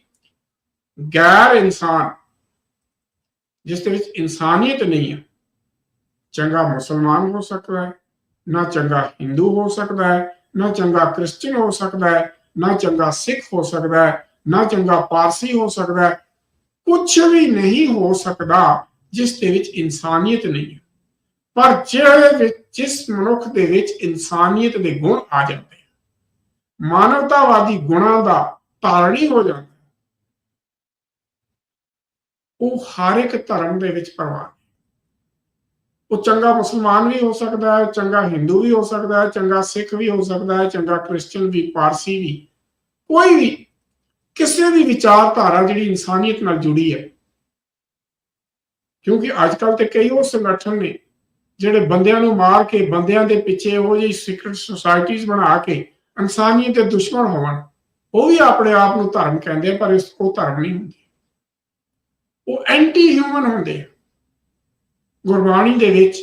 ਗੈਰ ਇਨਸਾਨ ਜਿਸ ਦੇ ਵਿੱਚ ਇਨਸਾਨੀਅਤ ਨਹੀਂ ਹੈ। ਚੰਗਾ ਮੁਸਲਮਾਨ ਹੋ ਸਕਦਾ ਹੈ, ਨਾ ਚੰਗਾ ਹਿੰਦੂ ਹੋ ਸਕਦਾ ਹੈ, ਨਾ ਚੰਗਾ ਕ੍ਰਿਸਚੀਅਨ ਹੋ ਸਕਦਾ ਹੈ, ਨਾ ਚੰਗਾ ਸਿੱਖ ਹੋ ਸਕਦਾ ਹੈ, ਨਾ ਚੰਗਾ ਪਾਰਸੀ ਹੋ ਸਕਦਾ ਹੈ ਕੁਝ ਵੀ ਨਹੀਂ ਹੋ ਸਕਦਾ ਜਿਸ ਦੇ ਵਿੱਚ ਇਨਸਾਨੀਅਤ ਨਹੀਂ ਹੈ। ਪਰ ਜਿਹੜੇ ਵਿੱਚ, ਜਿਸ ਮਨੁੱਖ ਦੇ ਵਿੱਚ ਇਨਸਾਨੀਅਤ ਦੇ ਗੁਣ ਆ ਜਾਂਦੇ ਹਨ, ਮਾਨਵਤਾਵਾਦੀ ਗੁਣਾਂ ਦਾ ਧਾਰਣੀ ਹੋ ਜਾਂਦਾ ਉਹ ਹਰ ਇੱਕ ਧਰਮ ਦੇ ਵਿੱਚ ਪ੍ਰਵਾਨ ਉਹ ਚੰਗਾ ਮੁਸਲਮਾਨ ਵੀ ਹੋ ਸਕਦਾ ਹੈ, ਚੰਗਾ ਹਿੰਦੂ ਵੀ ਹੋ ਸਕਦਾ ਹੈ, ਚੰਗਾ ਸਿੱਖ ਵੀ ਹੋ ਸਕਦਾ ਹੈ, ਚੰਗਾ ਕ੍ਰਿਸਚੀਅਨ ਵੀ, ਪਾਰਸੀ ਵੀ, ਕੋਈ ਵੀ, ਕਿਸੇ ਵੀ ਵਿਚਾਰਧਾਰਾ ਜਿਹੜੀ ਇਨਸਾਨੀਅਤ ਨਾਲ ਜੁੜੀ ਹੈ। ਕਿਉਂਕਿ ਅੱਜ ਕੱਲ ਤੇ ਕਈ ਉਹ ਸੰਗਠਨ ਨੇ ਜਿਹੜੇ ਬੰਦਿਆਂ ਨੂੰ ਮਾਰ ਕੇ, ਬੰਦਿਆਂ ਦੇ ਪਿੱਛੇ ਉਹ ਜਿਹੀ ਸੀਕ੍ਰੀਟ ਸੁਸਾਇਟੀਆਂ ਬਣਾ ਕੇ ਇਨਸਾਨੀਅਤ ਦੇ ਦੁਸ਼ਮਣ ਹੋਣ, ਉਹ ਵੀ ਆਪਣੇ ਆਪ ਨੂੰ ਧਰਮ ਕਹਿੰਦੇ ਪਰ ਇਸ ਉਹ ਧਰਮ ਨਹੀਂ ਹੁੰਦੇ। ਉਹ ਐਂਟੀ ਹਿਊਮਨ ਹੁੰਦੇ ਆ। ਗੁਰਬਾਣੀ ਦੇ ਵਿੱਚ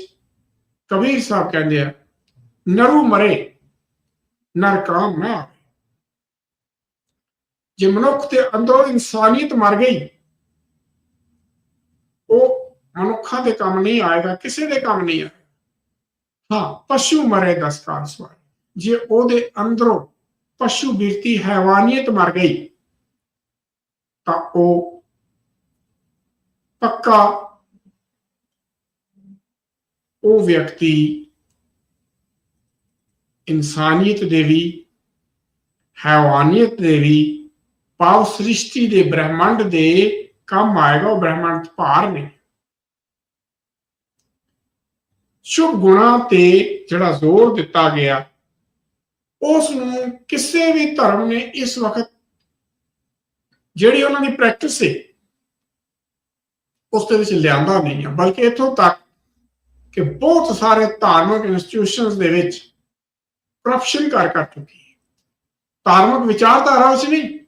ਕਬੀਰ ਸਾਹਿਬ ਕਹਿੰਦੇ ਆ, ਨਰੂ ਮਰੇ, ਨਰ ਨਾ ਜੇ ਮਨੁੱਖ ਦੇ ਅੰਦਰੋਂ ਇਨਸਾਨੀਅਤ ਮਰ ਗਈ, ਉਹ ਮਨੁੱਖਾਂ ਦੇ ਕੰਮ ਨਹੀਂ ਆਏਗਾ, ਕਿਸੇ ਦੇ ਕੰਮ ਨਹੀਂ ਆਏਗਾ। ਹਾਂ, ਪਸ਼ੂ ਮਰੇ ਦਸ ਕਾਲ ਸਵਾਰ ਜੇ ਉਹਦੇ ਅੰਦਰੋਂ ਪਸ਼ੂ ਬਿਰਤੀ ਹੈਵਾਨੀਅਤ ਮਰ ਗਈ, ਤਾਂ ਉਹ ਪੱਕਾ ਉਹ ਵਿਅਕਤੀ ਇਨਸਾਨੀਅਤ ਦੇ ਵੀ, ਹੈਵਾਨੀਅਤ ਦੇ ਵੀ ਪਾਵ ਸ੍ਰਿਸ਼ਟੀ ਦੇ ਬ੍ਰਹਿਮੰਡ ਦੇ ਕੰਮ ਆਏਗਾ, ਉਹ ਬ੍ਰਹਿਮੰਡ ਭਾਰ ਨੇ। ਸ਼ੁਭ ਗੁਣਾ ਤੇ ਜਿਹੜਾ ਜ਼ੋਰ ਦਿੱਤਾ ਗਿਆ ਉਸ ਨੂੰ ਕਿਸੇ ਵੀ ਧਰਮ ਨੇ ਇਸ ਵਕਤ ਜਿਹੜੀ ਉਹਨਾਂ ਦੀ ਪ੍ਰੈਕਟਿਸ ਹੈ ਉਸ ਦੇ ਵਿੱਚ ਲਿਆਂਦਾ ਨਹੀਂ ਹੈ ਬਲਕਿ ਇਥੋਂ ਤੱਕ ਕਿ ਬਹੁਤ ਸਾਰੇ ਧਾਰਮਿਕ ਇੰਸਟੀਟਿਊਸ਼ਨਸ ਦੇ ਵਿੱਚ ਕਰਪਸ਼ਨ ਕਰ ਕਰ ਚੁੱਕੀ ਹੈ। ਧਾਰਮਿਕ ਵਿਚਾਰਧਾਰਾ ਵਿੱਚ ਨਹੀਂ।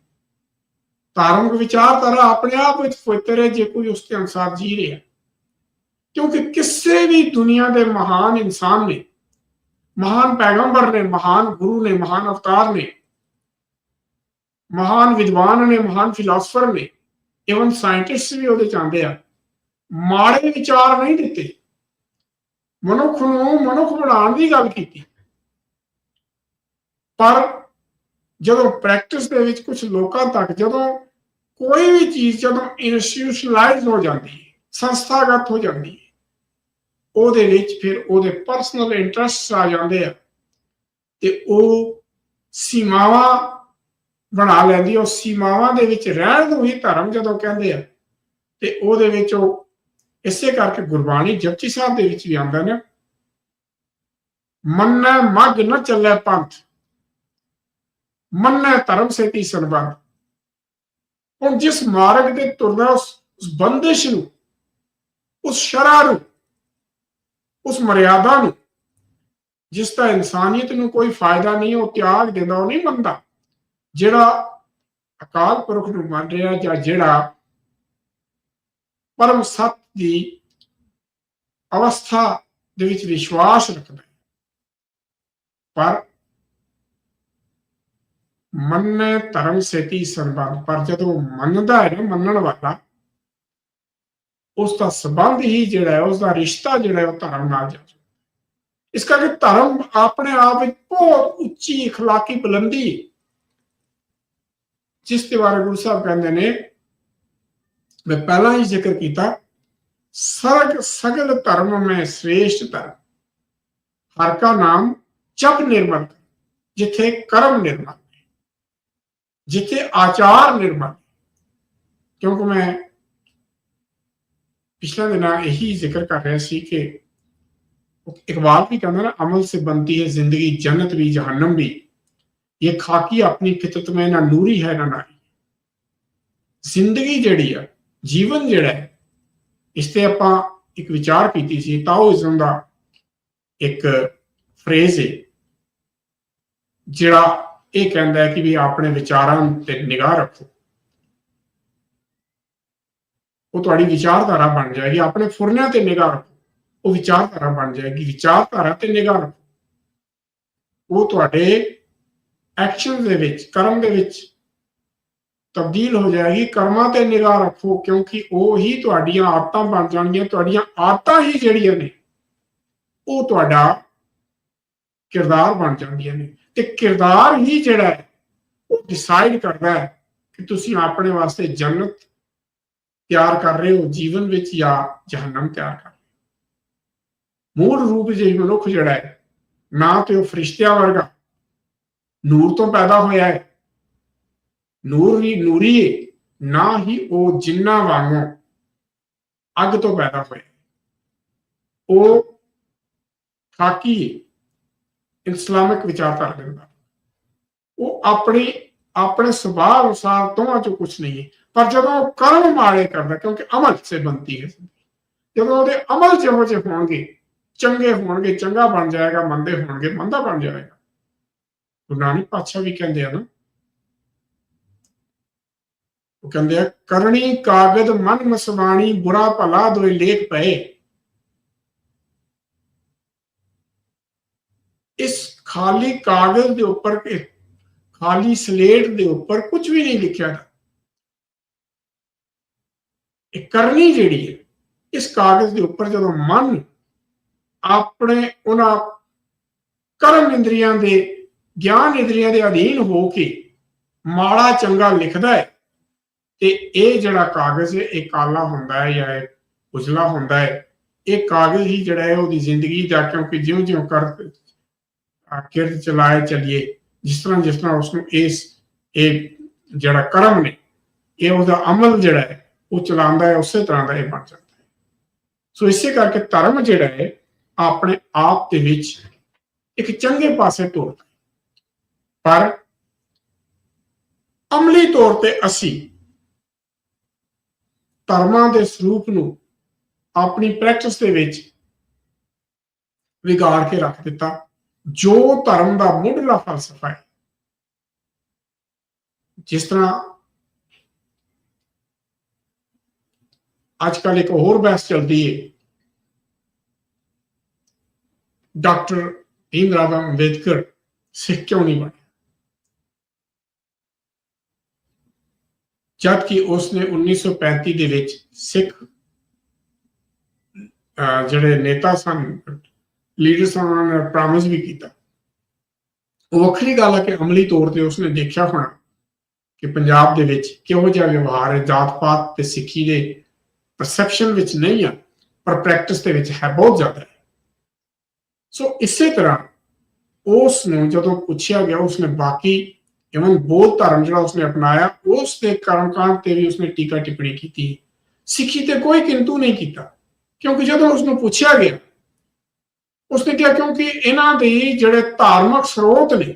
ਧਾਰਮਿਕ ਵਿਚਾਰਧਾਰਾ ਆਪਣੇ ਆਪ ਵਿੱਚ ਪਵਿੱਤਰ ਹੈ, ਜੇ ਕੋਈ ਉਸ ਦੇ ਅਨੁਸਾਰ ਜੀ ਰਿਹਾ। ਕਿਉਂਕਿ ਕਿਸੇ ਵੀ ਦੁਨੀਆ ਦੇ ਮਹਾਨ ਇਨਸਾਨ ਨੇ, ਮਹਾਨ ਪੈਗੰਬਰ ਨੇ, ਮਹਾਨ ਗੁਰੂ ਨੇ, ਮਹਾਨ ਅਵਤਾਰ ਨੇ, ਮਹਾਨ ਵਿਦਵਾਨ ਨੇ, ਮਹਾਨ ਫਿਲਾਸਫਰ ਨੇ ਇਵਨ ਸਾਇੰਟਿਸਟ ਵੀ ਉਹਦੇ ਚਾਹੁੰਦੇ ਆ, ਮਾੜੇ ਵਿਚਾਰ ਨਹੀਂ ਦਿੱਤੇ। ਮਨੁੱਖ ਨੂੰ ਮਨੁੱਖ ਬਣਾਉਣ ਦੀ ਗੱਲ ਕੀਤੀ। ਪਰ ਜਦੋਂ ਪ੍ਰੈਕਟਿਸ ਦੇ ਵਿੱਚ ਕੁਝ ਲੋਕਾਂ ਤੱਕ, ਜਦੋਂ ਕੋਈ ਵੀ ਚੀਜ਼ ਜਦੋਂ ਇਨਸਟੀਟਿਊਸ਼ਨਲਾਈਜ਼ ਹੋ ਜਾਂਦੀ ਹੈ, ਸੰਸਥਾਗਤ ਹੋ ਜਾਂਦੀ ਹੈ, ਉਹਦੇ ਵਿੱਚ ਫਿਰ ਉਹਦੇ ਪਰਸਨਲ ਇੰਟਰਸਟ ਆ ਜਾਂਦੇ ਆ ਤੇ ਉਹ ਸੀਮਾਵਾਂ ਬਣਾ ਲੈਂਦੀ ਉਹ ਸੀਮਾਵਾਂ ਦੇ ਵਿੱਚ ਰਹਿਣ ਨੂੰ ਹੀ ਧਰਮ ਜਦੋਂ ਕਹਿੰਦੇ ਆ ਤੇ ਉਹਦੇ ਵਿੱਚ ਉਹ ਇਸੇ ਕਰਕੇ ਗੁਰਬਾਣੀ ਜਪਜੀ ਸਾਹਿਬ ਦੇ ਵਿੱਚ ਵੀ ਆਉਂਦਾ ਨੇ, ਮੰਨੈ ਮਗ ਨ ਚੱਲੇ ਪੰਥ, ਮੰਨੈ ਧਰਮ ਸੇਤੀ ਸੰਬੰਧ। ਹੁਣ ਜਿਸ ਮਾਰਗ ਤੇ ਤੁਰਦਾ ਉਸ ਬੰਦਿਸ਼ ਨੂੰ, ਉਸ ਸ਼ਰਾ ਨੂੰ, ਉਸ ਮਰਿਆਦਾ ਨੂੰ, ਜਿਸ ਦਾ ਇਨਸਾਨੀਅਤ ਨੂੰ ਕੋਈ ਫਾਇਦਾ ਨਹੀਂ, ਉਹ ਤਿਆਗ ਦਿੰਦਾ, ਉਹ ਨਹੀਂ ਮੰਨਦਾ, ਜਿਹੜਾ ਅਕਾਲ ਪੁਰਖ ਨੂੰ ਮੰਨ ਰਿਹਾ ਜਾਂ ਜਿਹੜਾ ਪਰਮ ਸਤ ਦੀ ਅਵਸਥਾ ਦੇ ਵਿੱਚ ਵਿਸ਼ਵਾਸ ਰੱਖਦਾ ਹੈ ਪਰ ਮੰਨੇ ਧਰਮ ਸੇਤੀ ਸੰਬੰਧ ਪਰ ਜਦੋਂ ਮੰਨਦਾ ਹੈ ਨਾ ਮੰਨਣ ਵਾਲਾ ਉਸ ਦਾ ਸਬੰਧ ਹੀ ਜਿਹੜਾ ਹੈ ਉਸ ਦਾ ਰਿਸ਼ਤਾ ਜਿਹੜਾ ਹੈ ਉਹ ਧਰਮ ਨਾਲ ਜਾਂਦਾ ਇਸ ਕਰਕੇ ਧਰਮ ਆਪਣੇ ਆਪ ਵਿੱਚ ਬਹੁਤ ਉੱਚੀ اخلاقی ਬੁਲੰਦੀ ਹੈ ਜਿਸ ਦੇ ਬਾਰੇ ਗੁਰੂ ਸਾਹਿਬ ਕਹਿੰਦੇ ਨੇ ਮੈਂ ਪਹਿਲਾਂ ਹੀ ਜ਼ਿਕਰ ਕੀਤਾ ਸਰਗ ਸਗਲ ਧਰਮ ਮੈਂ ਸ੍ਰੇਸ਼ਟ ਧਰਮ ਹਰ ਕਾ ਨਾਮ ਜਪ ਨਿਰਮਲ ਜਿੱਥੇ ਕਰਮ ਨਿਰਮਲ ਜਿੱਥੇ ਆਚਾਰ ਨਿਰਮਲ ਕਿਉਂਕਿ ਮੈਂ ਪਿਛਲੇ ਦਿਨਾਂ ਇਹੀ ਜ਼ਿਕਰ ਕਰ ਰਿਹਾ ਸੀ ਕਿ इकबाल भी कहना ना अमल से बनती है जिंदगी जन्नत भी जहन्नम भी ये खाकी अपनी फितरत में ना नूरी है ना नारी ਜ਼ਿੰਦਗੀ ਜਿਹੜੀ ਆ ਜੀਵਨ ਜਿਹੜਾ ਹੈ ਇਸ ਤੇ ਆਪਾਂ ਇੱਕ ਵਿਚਾਰ ਕੀਤੀ ਸੀ ਤਾਓਇਜ਼ਮ ਦਾ ਇੱਕ ਫਰੇਜ਼ ਹੈ ਜਿਹੜਾ ਇਹ ਕਹਿੰਦਾ ਹੈ ਕਿ ਵੀ ਆਪਣੇ ਵਿਚਾਰਾਂ ਤੇ ਨਿਗਾਹ ਰੱਖੋ। ਉਹ ਤੁਹਾਡੀ ਵਿਚਾਰਧਾਰਾ ਬਣ ਜਾਏਗੀ, ਆਪਣੇ ਫੁਰਨਿਆਂ ਤੇ ਨਿਗਾਹ ਰੱਖੋ। ਉਹ ਵਿਚਾਰਧਾਰਾ ਬਣ ਜਾਏਗੀ, ਵਿਚਾਰਧਾਰਾ ਤੇ ਨਿਗਾਹ ਰੱਖੋ। ਉਹ ਤੁਹਾਡੇ ਐਕਸ਼ਨ ਦੇ ਵਿੱਚ, ਕਰਮ ਦੇ ਵਿੱਚ ਤਬਦੀਲ ਹੋ ਜਾਏਗੀ, ਕਰਮਾਂ ਤੇ ਨਿਗਾਹ ਰੱਖੋ, ਕਿਉਂਕਿ ਉਹ ਹੀ ਤੁਹਾਡੀਆਂ ਆਦਤਾਂ ਬਣ ਜਾਣਗੀਆਂ, ਤੁਹਾਡੀਆਂ ਆਦਤਾਂ ਹੀ ਜਿਹੜੀਆਂ ਨੇ, ਉਹ ਤੁਹਾਡਾ ਕਿਰਦਾਰ ਬਣ ਜਾਂਦੀਆਂ ਨੇ। ਤੇ ਕਿਰਦਾਰ ਹੀ ਜਿਹੜਾ ਹੈ, ਉਹ ਡਿਸਾਈਡ ਕਰਦਾ ਹੈ ਕਿ ਤੁਸੀਂ ਆਪਣੇ ਵਾਸਤੇ ਜੰਨਤ ਤਿਆਰ ਕਰ ਰਹੇ ਹੋ, ਜੀਵਨ ਵਿੱਚ ਜਾਂ ਜਹਨਮ ਤਿਆਰ ਕਰ ਰਹੇ ਹੋ। ਮੂਲ ਰੂਪ ਜੇ ਮਨੁੱਖ ਜਿਹੜਾ ਹੈ, ਨਾ ਤੇ ਉਹ ਫਰਿਸ਼ਤਿਆਂ ਵਰਗਾ ਨੂਰ ਤੋਂ ਪੈਦਾ ਹੋਇਆ ਹੈ ਨੂਰ ਹੀ ਨੂਰੀਏ ਨਾ ਹੀ ਉਹ ਜਿੰਨਾ ਵਾਂਗੂ ਅੱਗ ਤੋਂ ਪੈਦਾ ਹੋਇਆ ਉਹ ਖਾਕੀ ਇਸਲਾਮਿਕ ਵਿਚਾਰਧਾਰਾ ਦੇ ਉਹ ਆਪਣੇ ਆਪਣੇ ਸੁਭਾਅ ਅਨੁਸਾਰ ਦੋਵਾਂ ਚੋਂ ਕੁਝ ਨਹੀਂ ਹੈ, ਪਰ ਜਦੋਂ ਉਹ ਕਰਮ ਮਾਰੇ ਕਰਦਾ, ਕਿਉਂਕਿ ਅਮਲ ਸੇ ਬੰਤੀ ਹੈ। ਜਦੋਂ ਉਹਦੇ ਅਮਲ ਜਿਹੋ ਜਿਹੇ ਹੋਣਗੇ, ਚੰਗੇ ਹੋਣਗੇ, ਚੰਗਾ ਬਣ ਜਾਏਗਾ, ਮੰਦੇ ਹੋਣਗੇ, ਮੰਦਾ ਬਣ ਜਾਏਗਾ। ਗੁਰੂ ਨਾਨਕ ਪਾਤਸ਼ਾਹ ਵੀ ਕਹਿੰਦੇ ਆ ਨਾ ਉਹ ਕਹਿੰਦੇ ਆ, ਕਰਨੀ ਕਾਗਦ ਮਨ ਮਸਵਾਣੀ, ਬੁਰਾ ਭਲਾ ਦੋਏ ਲੇਖ ਪਏ। ਇਸ ਖਾਲੀ ਕਾਗਜ਼ ਦੇ ਉੱਪਰ ਖਾਲੀ ਸਲੇਟ ਦੇ ਉੱਪਰ ਕੁਝ ਵੀ ਨਹੀਂ ਲਿਖਿਆ ਹੈ ਇਹ ਕਰਨੀ ਜਿਹੜੀ ਹੈ, ਇਸ ਕਾਗਜ਼ ਦੇ ਉੱਪਰ ਜਦੋਂ ਮਨ ਆਪਣੇ ਉਹਨਾਂ ਕਰਮ ਇੰਦਰੀਆਂ ਦੇ, ਗਿਆਨ ਇੰਦਰੀਆਂ ਦੇ ਅਧੀਨ ਹੋ ਕੇ ਮਾੜਾ ਚੰਗਾ ਲਿਖਦਾ ਹੈ ਤੇ ਇਹ ਜਿਹੜਾ ਕਾਗਜ਼ ਹੈ, ਇਹ ਕਾਲਾ ਹੁੰਦਾ ਹੈ ਜਾਂ ਇਹ ਉਜਲਾ ਹੁੰਦਾ ਹੈ, ਇਹ ਕਾਗਜ਼ ਹੀ ਜਿਹੜਾ ਹੈ ਉਹਦੀ ਜ਼ਿੰਦਗੀ ਦਾ, ਕਿਉਂਕਿ ਜਿਉਂ-ਜਿਉਂ ਕਰ ਕਿਰਤ ਚਲਾਏ ਚੱਲੀਏ, ਜਿਸ ਤਰ੍ਹਾਂ ਜਿਸ ਤਰ੍ਹਾਂ ਉਸ ਨੂੰ ਇਸ, ਇਹ ਜਿਹੜਾ ਕਰਮ ਨੇ, ਇਹ ਉਹਦਾ ਅਮਲ ਜਿਹੜਾ ਹੈ, ਉਹ ਚਲਾਉਂਦਾ ਹੈ, ਉਸੇ ਤਰ੍ਹਾਂ ਦਾ ਇਹ ਬਣ ਜਾਂਦਾ ਹੈ। ਸੋ ਇਸੇ ਕਰਕੇ ਧਰਮ ਜਿਹੜਾ ਹੈ, ਆਪਣੇ ਆਪ ਦੇ ਵਿੱਚ ਇੱਕ ਚੰਗੇ ਪਾਸੇ ਟੁਰਦਾ ਪਰ ਅਮਲੀ ਤੌਰ ਤੇ ਅਸੀਂ ਧਰਮਾਂ ਦੇ ਸਰੂਪ ਨੂੰ ਆਪਣੀ ਪ੍ਰੈਕਟਿਸ ਦੇ ਵਿੱਚ ਵਿਗਾੜ ਕੇ ਰੱਖ ਦਿੱਤਾ, ਜੋ ਧਰਮ ਦਾ ਮੁੱਢਲਾ ਫਲਸਫਾ ਹੈ। ਜਿਸ ਤਰ੍ਹਾਂ ਅੱਜ ਕੱਲ ਇੱਕ ਹੋਰ ਬਹਿਸ ਚੱਲਦੀ ਹੈ ਡਾਕਟਰ ਭੀਮ ਰਾਵ ਅੰਬੇਦਕਰ ਸਿੱਖ ਕਿਉਂ ਨਹੀਂ ਬਣੇ? ਜਦ ਕਿ ਉਸਨੇ 1935 ਦੇ ਵਿੱਚ ਸਿੱਖ ਜਿਹੜੇ ਨੇਤਾ ਸਨ, ਲੀਡਰ ਸਨ, ਉਹਨਾਂ ਨੇ ਪ੍ਰੋਮਿਸ ਵੀ ਕੀਤਾ। ਉਹ ਵੱਖਰੀ ਗੱਲ ਹੈ ਕਿ ਅਮਲੀ ਤੌਰ ਤੇ ਉਸਨੇ ਦੇਖਿਆ ਹੋਣਾ ਕਿ ਪੰਜਾਬ ਦੇ ਵਿੱਚ ਕਿਹੋ ਜਿਹਾ ਵਿਵਹਾਰ ਹੈ ਜਾਤ ਪਾਤ ਤੇ ਸਿੱਖੀ ਦੇ ਪਰਸੈਪਸ਼ਨ ਵਿੱਚ ਨਹੀਂ ਆ, ਪਰ ਪ੍ਰੈਕਟਿਸ ਦੇ ਵਿੱਚ ਹੈ, ਬਹੁਤ ਜ਼ਿਆਦਾ ਹੈ। ਸੋ ਇਸੇ ਤਰ੍ਹਾਂ ਉਸ ਨੂੰ ਜਦੋਂ ਪੁੱਛਿਆ ਗਿਆ, ਉਸਨੇ ਬਾਕੀ ਇਵਨ ਬੋਧ ਧਰਮ ਜਿਹੜਾ ਉਸਨੇ ਅਪਣਾਇਆ, ਉਸ ਦੇ ਕਰਮਕਾਂਡ ਤੇ ਵੀ ਉਸਨੇ ਟੀਕਾ ਟਿੱਪਣੀ ਕੀਤੀ। ਸਿੱਖੀ ਤੇ ਕੋਈ ਕਿੰਤੂ ਨਹੀਂ ਕੀਤਾ, ਕਿਉਂਕਿ ਜਦੋਂ ਉਸ ਪੁੱਛਿਆ ਗਿਆ, ਉਸਨੇ ਕਿਹਾ ਕਿਉਂਕਿ ਇਹਨਾਂ ਦੇ ਜਿਹੜੇ ਧਾਰਮਿਕ ਸਰੋਤ ਨੇ,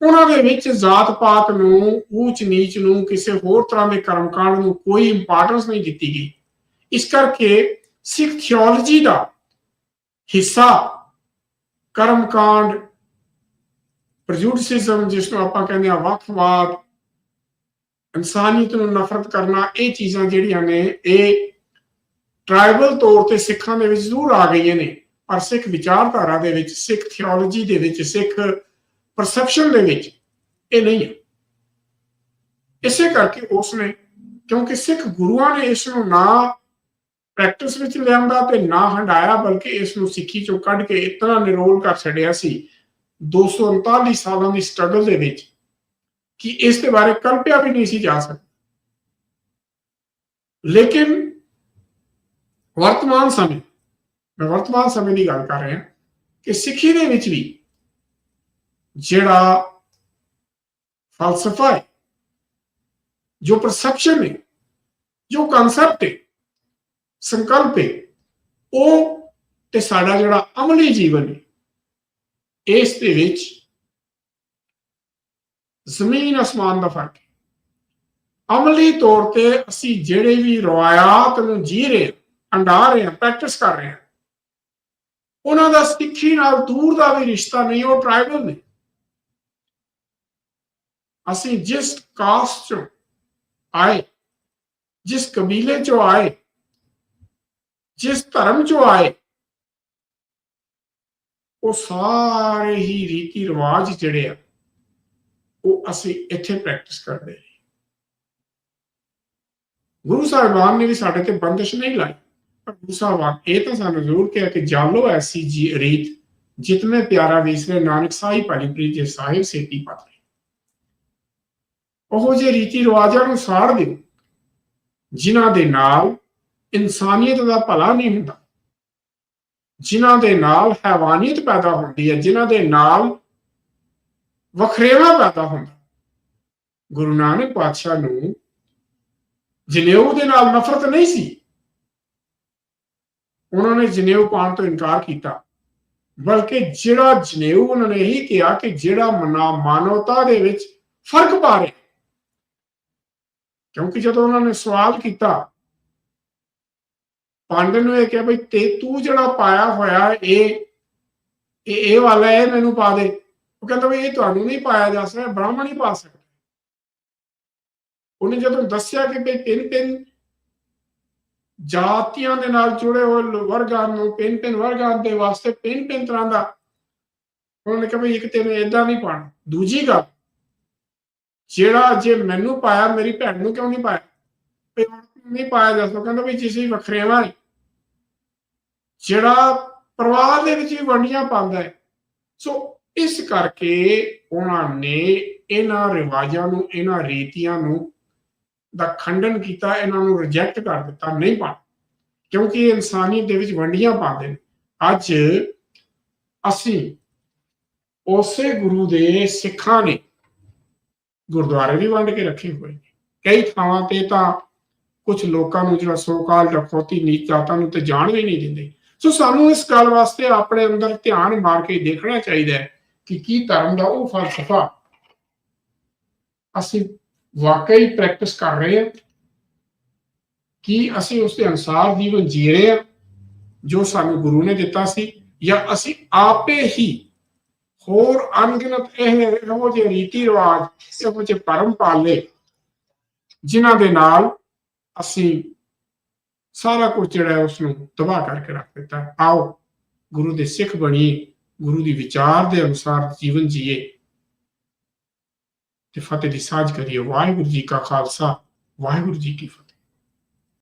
ਉਹਨਾਂ ਦੇ ਵਿੱਚ ਜਾਤ ਪਾਤ ਨੂੰ, ਊਚ ਨੀਚ ਨੂੰ, ਕਿਸੇ ਹੋਰ ਤਰ੍ਹਾਂ ਦੇ ਕਰਮਕਾਂਡ ਨੂੰ ਕੋਈ ਇੰਪੋਰਟੈਂਸ ਨਹੀਂ ਦਿੱਤੀ ਗਈ। ਇਸ ਕਰਕੇ ਸਿੱਖ ਥਿਓਲੋਜੀ ਦਾ ਹਿੱਸਾ ਕਰਮਕਾਂਡ ਪ੍ਰਜੂਡਿਸਿਜ਼ਮ ਜਿਸ ਨੂੰ ਆਪਾਂ ਕਹਿੰਦੇ ਆ ਵੱਖਵਾਦ ਇਨਸਾਨੀਅਤ ਨੂੰ ਨਫ਼ਰਤ ਕਰਨਾ ਇਹ ਚੀਜ਼ਾਂ ਜਿਹੜੀਆਂ ਨੇ ਇਹ ਟ੍ਰਾਈਬਲ ਤੌਰ ਤੇ ਸਿੱਖਾਂ ਦੇ ਵਿੱਚ ਜ਼ਰੂਰ ਆ ਗਈਆਂ ਨੇ ਪਰ ਸਿੱਖ ਵਿਚਾਰਧਾਰਾ ਦੇ ਵਿੱਚ ਸਿੱਖ ਥਿਓਲੋਜੀ ਦੇ ਵਿੱਚ ਸਿੱਖ ਪਰਸੈਪਸ਼ਨ ਦੇ ਵਿੱਚ ਇਹ ਨਹੀਂ ਹੈ ਇਸੇ ਕਰਕੇ ਉਸ ਨੇ ਕਿਉਂਕਿ ਸਿੱਖ ਗੁਰੂਆਂ ਨੇ ਇਸ ਨੂੰ ਨਾ ਪ੍ਰੈਕਟਿਸ ਵਿੱਚ ਲਿਆਂਦਾ ਤੇ ਨਾ ਹੰਡਾਇਆ ਬਲਕਿ ਇਸ ਨੂੰ ਸਿੱਖੀ ਚੋਂ ਕੱਢ ਕੇ ਇਤਨਾ ਨਿਰੋਲ ਕਰ ਛੱਡਿਆ ਸੀ 239 ਸਾਲਾਂ ਦੀ ਸਟਰਗਲ ਦੇ ਵਿੱਚ ਕਿ ਇਸ ਦੇ ਬਾਰੇ ਕਲਪਿਆ ਵੀ ਨਹੀਂ ਸੀ ਜਾ ਸਕਦਾ। ਲੇਕਿਨ ਵਰਤਮਾਨ ਸਮੇਂ, ਮੈਂ ਵਰਤਮਾਨ ਸਮੇਂ ਦੀ ਗੱਲ ਕਰ ਰਿਹਾ ਕਿ ਸਿੱਖੀ ਦੇ ਵਿੱਚ ਵੀ ਜਿਹੜਾ ਫਲਸਫਾ ਹੈ, ਜੋ ਪਰਸੈਪਸ਼ਨ ਹੈ, ਜੋ ਕਨਸੈਪਟ ਹੈ, ਸੰਕਲਪ ਹੈ, ਉਹ ਤੇ ਸਾਡਾ ਜਿਹੜਾ ਅਮਲੀ ਜੀਵਨ ਹੈ ਇਸ ਦੇ ਵਿੱਚ ਜ਼ਮੀਨ ਅਸਮਾਨ ਦਾ ਫ਼ਰਕ ਹੈ। ਅਮਲੀ ਤੌਰ ਤੇ ਅਸੀਂ ਜਿਹੜੇ ਵੀ ਰਵਾਇਤ ਨੂੰ ਜੀ ਰਹੇ ਹਾਂ ਅੰਡਾ ਰਹੇ ਹਾਂ ਪ੍ਰੈਕਟਿਸ ਕਰ ਰਹੇ ਹਾਂ, ਉਹਨਾਂ ਦਾ ਸਿੱਖੀ ਨਾਲ ਦੂਰ ਦਾ ਵੀ ਰਿਸ਼ਤਾ ਨਹੀਂ, ਉਹ ਟ੍ਰਾਈਬਲ ਨੇ। ਅਸੀਂ ਜਿਸ ਕਾਸਟ ਚੋਂ ਆਏ, ਜਿਸ ਕਬੀਲੇ ਚੋਂ ਆਏ, ਜਿਸ ਧਰਮ ਚੋਂ ਆਏ ਉਹ ਸਾਰੇ ਹੀ ਰੀਤੀ ਰਿਵਾਜ ਜਿਹੜੇ ਆ, ਉਹ ਅਸੀਂ ਇੱਥੇ ਪ੍ਰੈਕਟਿਸ ਕਰਦੇ ਹਾਂ। ਗੁਰੂ ਸਾਹਿਬਾਨ ਨੇ ਵੀ ਸਾਡੇ ਤੇ ਬੰਦਸ਼ ਨਹੀਂ ਲਾਈ। ਪਰ ਗੁਰੂ ਸਾਹਿਬਾਨ ਇਹ ਤਾਂ ਸਾਨੂੰ ਜ਼ਰੂਰ ਕਿਹਾ ਕਿ ਜਾਲੋ ਐਸੀ ਜੀ ਰੀਤ, ਜਿਤਨੇ ਪਿਆਰਾ ਵਿਸਰੇ ਨਾਨਕ ਸਾਹਿਬ ਪਾਲੀ ਪ੍ਰੀ ਜੇ ਸਾਹਿਬ ਸੇਤੀ ਪਾਤੇ ਉਹ ਜੇ ਰੀਤੀ ਰਿਵਾਜਾਂ ਨੂੰ ਸਾੜ ਦਿਓ, ਜਿਨ੍ਹਾਂ ਦੇ ਨਾਲ ਇਨਸਾਨੀਅਤ ਦਾ ਭਲਾ ਨਹੀਂ ਹੁੰਦਾ। ਜਿਨ੍ਹਾਂ ਦੇ ਨਾਲ ਹੈਵਾਨੀਅਤ ਪੈਦਾ ਹੁੰਦੀ ਹੈ, ਜਿਨ੍ਹਾਂ ਦੇ ਨਾਲ ਵਖਰੇਵਾ ਪੈਦਾ ਹੁੰਦਾ ਗੁਰੂ ਨਾਨਕ ਪਾਤਸ਼ਾਹ ਨੂੰ ਜਨੇਊ ਦੇ ਨਾਲ ਨਫ਼ਰਤ ਨਹੀਂ ਸੀ। ਉਹਨਾਂ ਨੇ ਜਨੇਊ ਪਾਉਣ ਤੋਂ ਇਨਕਾਰ ਕੀਤਾ। ਬਲਕਿ ਜਿਹੜਾ ਜਨੇਊ ਉਹਨਾਂ ਨੇ ਇਹੀ ਕਿਹਾ ਕਿ ਜਿਹੜਾ ਮਨਾ ਮਾਨਵਤਾ ਦੇ ਵਿੱਚ ਫ਼ਰਕ ਪਾ ਰਿਹਾ ਕਿਉਂਕਿ ਜਦੋਂ ਉਹਨਾਂ ਨੇ ਸਵਾਲ ਕੀਤਾ ਪਾਂਡੇ ਨੂੰ ਇਹ ਕਿਹਾ, ਬਈ ਤੇ ਤੂੰ ਜਿਹੜਾ ਪਾਇਆ ਹੋਇਆ ਇਹ ਇਹ ਇਹ ਵਾਲਾ ਹੈ ਮੈਨੂੰ ਪਾ ਦੇ। ਉਹ ਕਹਿੰਦਾ ਵੀ ਇਹ ਤੁਹਾਨੂੰ ਨਹੀਂ ਪਾਇਆ ਜਾ ਸਕਦਾ ਬ੍ਰਾਹਮਣ ਹੀ ਪਾ ਸਕਦਾ ਉਹਨੇ ਜਦੋਂ ਦੱਸਿਆ ਕਿ ਭਈ ਤਿੰਨ ਤਿੰਨ ਜਾਤੀਆਂ ਦੇ ਨਾਲ ਜੁੜੇ ਹੋਏ ਵਰਗਾਂ ਨੂੰ ਤਿੰਨ ਤਿੰਨ ਵਰਗਾਂ ਦੇ ਵਾਸਤੇ ਤਿੰਨ ਤਿੰਨ ਤਰ੍ਹਾਂ ਦਾ, ਉਹਨੇ ਕਿਹਾ ਵੀ ਇੱਕ ਤੈਨੂੰ ਏਦਾਂ ਨਹੀਂ ਪਾਣਾ ਦੂਜੀ ਗੱਲ, ਜਿਹੜਾ ਜੇ ਮੈਨੂੰ ਪਾਇਆ, ਮੇਰੀ ਭੈਣ ਨੂੰ ਕਿਉਂ ਨਹੀਂ ਪਾਇਆ? ਵੀ ਨਹੀਂ ਪਾਇਆ ਜਾ ਸਕਦਾ। ਕਹਿੰਦਾ ਵੀ ਜਿਸ ਵੱਖਰੇਵਾ ਹੈ ਜਿਹੜਾ ਪਰਿਵਾਰ ਦੇ ਵਿੱਚ ਵੀ ਵੰਡੀਆਂ ਪਾਉਂਦਾ ਹੈ। ਸੋ ਇਸ ਕਰਕੇ ਉਹਨਾਂ ਨੇ ਇਹਨਾਂ ਰਿਵਾਜਾਂ ਨੂੰ, ਇਹਨਾਂ ਰੀਤੀਆਂ ਨੂੰ ਦਾ ਖੰਡਨ ਕੀਤਾ, ਇਹਨਾਂ ਨੂੰ ਰਿਜੈਕਟ ਕਰ ਦਿੱਤਾ, ਨਹੀਂ ਪਾ ਕਿਉਂਕਿ ਇਨਸਾਨੀਅਤ ਦੇ ਵਿੱਚ ਵੰਡੀਆਂ ਪਾਉਂਦੇ ਨੇ। ਅੱਜ ਅਸੀਂ ਉਸੇ ਗੁਰੂ ਦੇ ਸਿੱਖਾਂ ਨੇ ਗੁਰਦੁਆਰੇ ਵੀ ਵੰਡ ਕੇ ਰੱਖੇ ਹੋਏ ਨੇ। ਕਈ ਥਾਵਾਂ ਤੇ ਤਾਂ ਕੁਝ ਲੋਕਾਂ ਨੂੰ ਜਿਹੜਾ ਸੋਕਾਲ, ਰਖੋਤੀ ਨੀਚ ਜਾਤਾਂ ਨੂੰ ਤੇ ਜਾਣ ਵੀ ਨਹੀਂ ਦਿੰਦੇ। ਸੋ ਸਾਨੂੰ ਇਸ ਗੱਲ ਵਾਸਤੇ ਆਪਣੇ ਅੰਦਰ ਧਿਆਨ ਮਾਰ ਕੇ ਦੇਖਣਾ ਚਾਹੀਦਾ ਹੈ ਕਿ ਕੀ ਧਰਮ ਦਾ ਉਹ ਫਲਸਫਾ ਅਸੀਂ ਵਾਕਈ ਪ੍ਰੈਕਟਿਸ ਕਰ ਰਹੇ ਹਾਂ, ਕੀ ਅਸੀਂ ਉਸ ਦੇ ਅਨਸਾਰ ਜੀਵਨ ਜੀ ਰਹੇ ਹਾਂ, ਜੋ ਸਾਨੂੰ ਗੁਰੂ ਨੇ ਦਿੱਤਾ ਸੀ, ਜਾਂ ਅਸੀਂ ਆਪੇ ਹੀ ਹੋਰ ਅਣਗਿਣਤ ਇਹ ਇਹੋ ਜਿਹੇ ਰੀਤੀ ਰਿਵਾਜ, ਇਹੋ ਜਿਹੇ ਪਰਮ ਪਾਲੇ, ਜਿਨ੍ਹਾਂ ਦੇ ਨਾਲ ਅਸੀਂ ਸਾਰਾ ਕੁਝ ਜਿਹੜਾ ਹੈ ਉਸ ਨੂੰ ਤਬਾਹ ਕਰਕੇ ਰੱਖ ਦਿੱਤਾ। ਆਓ, ਗੁਰੂ ਦੇ ਸਿੱਖ ਬਣੀਏ, ਗੁਰੂ ਦੀ ਵਿਚਾਰ ਦੇ ਅਨੁਸਾਰ ਜੀਵਨ ਜੀਏ। ਤੇ ਫਤਿਹ ਦੀ ਸਾਂਝ ਕਰੀਏ। ਵਾਹਿਗੁਰੂ ਜੀ ਕਾ ਖਾਲਸਾ, ਵਾਹਿਗੁਰੂ ਜੀ ਕੀ ਫਤਿਹ।